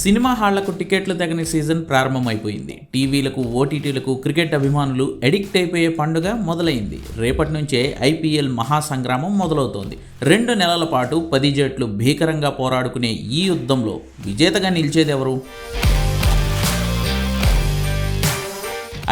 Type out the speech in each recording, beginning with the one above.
Cinema హాళ్ళకు టికెట్లు తగిన సీజన్ ప్రారంభమైపోయింది. టీవీలకు ఓటీటీలకు క్రికెట్ అభిమానులు ఎడిక్ట్ అయిపోయే పండుగ మొదలైంది. రేపటి నుంచే ఐపీఎల్ మహాసంగ్రామం మొదలవుతోంది. రెండు నెలల పాటు పది జట్లు భీకరంగా పోరాడుకునే ఈ యుద్ధంలో విజేతగా నిలిచేది ఎవరు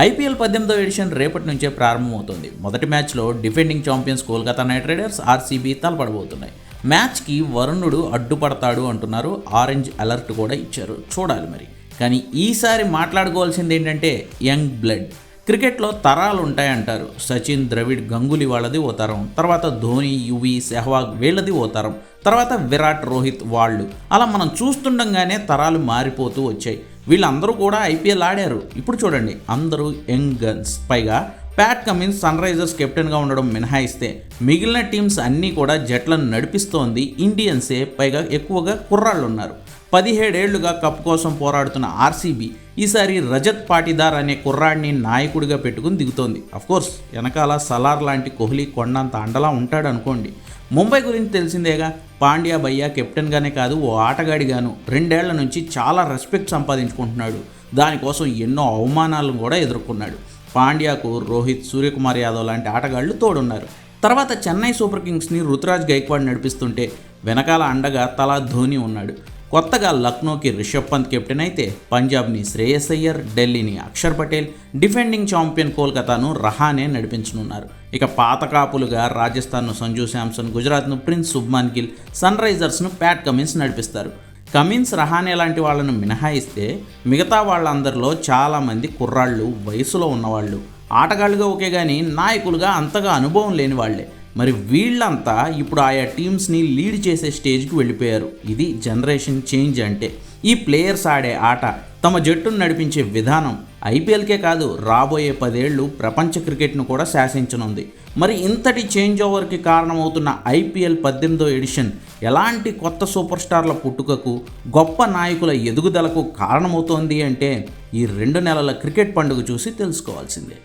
ఐపీఎల్ పద్దెనిమిదో ఎడిషన్ రేపటి నుంచే ప్రారంభమవుతుంది. మొదటి మ్యాచ్లో defending champions Kolkata knight riders RCB తలపడబోతున్నాయి. మ్యాచ్కి వరుణుడు అడ్డుపడతాడు అంటున్నారు. ఆరెంజ్ అలర్ట్ కూడా ఇచ్చారు. చూడాలి మరి. కానీ ఈసారి మాట్లాడుకోవాల్సింది ఏంటంటే యంగ్ బ్లడ్. క్రికెట్లో తరాలు ఉంటాయంటారు. సచిన్ ద్రవిడ్ గంగులీ వాళ్ళది ఓ తరం. తర్వాత ధోని యువి సెహ్వాగ్ వీళ్ళది ఓ తరం. తర్వాత విరాట్ రోహిత్ వాళ్ళు. అలా మనం చూస్తుండగానే తరాలు మారిపోతూ వచ్చాయి. వీళ్ళందరూ కూడా ఐపీఎల్ ఆడారు. ఇప్పుడు చూడండి. అందరూ యంగ్ గన్స్. పైగా ప్యాట్ కమిన్స్ సన్ రైజర్స్ కెప్టెన్గా ఉండడం మినహాయిస్తే మిగిలిన టీమ్స్ అన్నీ కూడా జట్లను నడిపిస్తోంది ఇండియన్సే పైగా ఎక్కువగా కుర్రాళ్ళు ఉన్నారు పదిహేడేళ్ళుగా కప్ కోసం పోరాడుతున్న ఆర్సీబీ ఈసారి రజత్ పాటిదార్ అనే కుర్రాడిని నాయకుడిగా పెట్టుకుని దిగుతోంది. అఫ్కోర్స్ వెనకాల సలార్ లాంటి కోహ్లీ కొండంత అండలా ఉంటాడు అనుకోండి ముంబై గురించి తెలిసిందేగా పాండ్యా భయ్య కెప్టెన్గానే కాదు ఓ ఆటగాడిగాను. రెండేళ్ళ నుంచి చాలా రెస్పెక్ట్ సంపాదించుకుంటున్నాడు. దానికోసం ఎన్నో అవమానాలను కూడా ఎదుర్కొన్నాడు. పాండ్యాకు రోహిత్ సూర్యకుమార్ యాదవ్ లాంటి ఆటగాళ్ళు తోడున్నారు. తర్వాత చెన్నై సూపర్ కింగ్స్ని రుతురాజ్ గైక్వాడ్ నడిపిస్తుంటే వెనకాల అండగా తలా ధోని ఉన్నాడు. కొత్తగా లక్నోకి రిషబ్ పంత్ కెప్టెన్ అయితే పంజాబ్ని శ్రేయస్ అయ్యర్ ఢిల్లీని అక్షర్ పటేల్ డిఫెండింగ్ ఛాంపియన్ కోల్కతాను రహానే నడిపించనున్నారు. ఇక పాత కాపులుగా రాజస్థాన్ను సంజు శాంసన్ గుజరాత్ను ప్రిన్స్ సుబ్మాన్ గిల్ సన్ రైజర్స్ను ప్యాట్ కమిన్స్ నడిపిస్తారు. కమిన్స్ రహానే లాంటి వాళ్ళను మినహాయిస్తే మిగతా వాళ్ళందరిలో చాలామంది కుర్రాళ్ళు వయసులో ఉన్నవాళ్ళు. ఆటగాళ్ళుగా ఓకే కానీ నాయకులుగా అంతగా అనుభవం లేని వాళ్ళే. మరి వీళ్ళంతా ఇప్పుడు ఆయా టీమ్స్ని లీడ్ చేసే స్టేజ్కి వెళ్ళిపోయారు. ఇది జనరేషన్ చేంజ్ అంటే. ఈ ప్లేయర్స్ ఆడే ఆట తమ జట్టును నడిపించే విధానం ఐపీఎల్కే కాదు రాబోయే పదేళ్ళు ప్రపంచ క్రికెట్ను కూడా శాసించనుంది మరి ఇంతటి చేంజ్ ఓవర్కి కారణమవుతున్న ఐపీఎల్ పద్దెనిమిదో ఎడిషన్ ఎలాంటి కొత్త సూపర్ స్టార్ల పుట్టుకకు గొప్ప నాయకుల ఎదుగుదలకు కారణమవుతోంది అంటే ఈ రెండు నెలల క్రికెట్ పండుగ చూసి తెలుసుకోవాల్సిందే